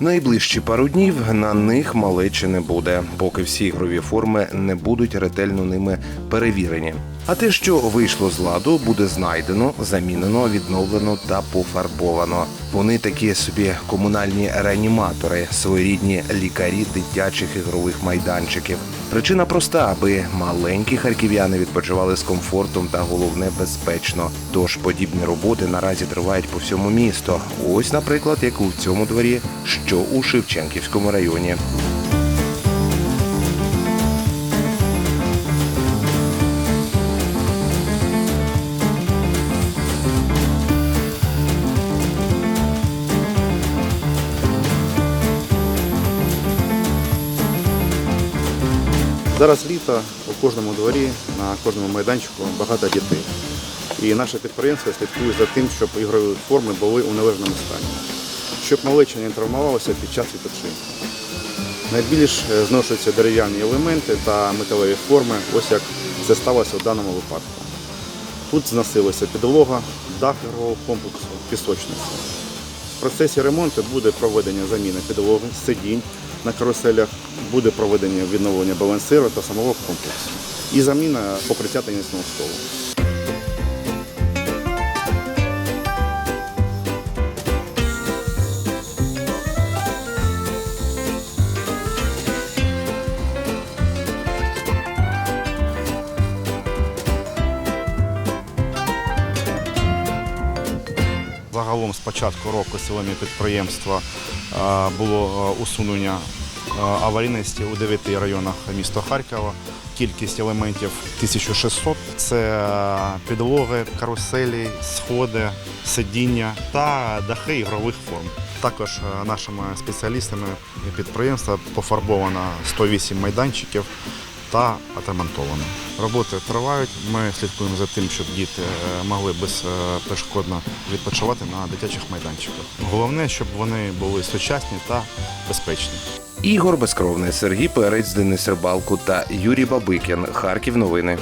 Найближчі пару днів на них малечі не буде, поки всі ігрові форми не будуть ретельно ними перевірені. А те, що вийшло з ладу, буде знайдено, замінено, відновлено та пофарбовано. Вони такі собі комунальні реаніматори, своєрідні лікарі дитячих ігрових майданчиків. Причина проста, аби маленькі харків'яни відпочивали з комфортом та головне безпечно. Тож подібні роботи наразі тривають по всьому місту. Ось, наприклад, як у цьому дворі, що у Шевченківському районі. Зараз літо у кожному дворі, на кожному майданчику багато дітей. І наше підприємство слідкує за тим, щоб ігрові форми були у належному стані, щоб малеча не травмувалася під час відпочинку. Найбільш е, зношуються дерев'яні елементи та металеві форми, ось як це сталося у даному випадку. Тут зносилася підлога, дах ігрового комплексу, пісочниця. В процесі ремонту буде проведення заміни підлоги, сидінь на каруселях, буде проведення відновлення балансиру та самого комплексу і заміна покриття тенісного столу. Загалом з початку року силами підприємства е, було е, усунення е, аварійності у 9 районах міста Харкова. Кількість елементів 1600 – це підлоги, каруселі, сходи, сидіння та дахи ігрових форм. Також нашими спеціалістами підприємства пофарбовано 108 майданчиків та отремонтовано. Роботи тривають. Ми слідкуємо за тим, щоб діти е, могли безперешкодно відпочивати на дитячих майданчиках. Головне, щоб вони були сучасні та безпечні. Ігор Безкровний, Сергій Перець, Денис Рибалку та Юрій Бабикін. Харків новини.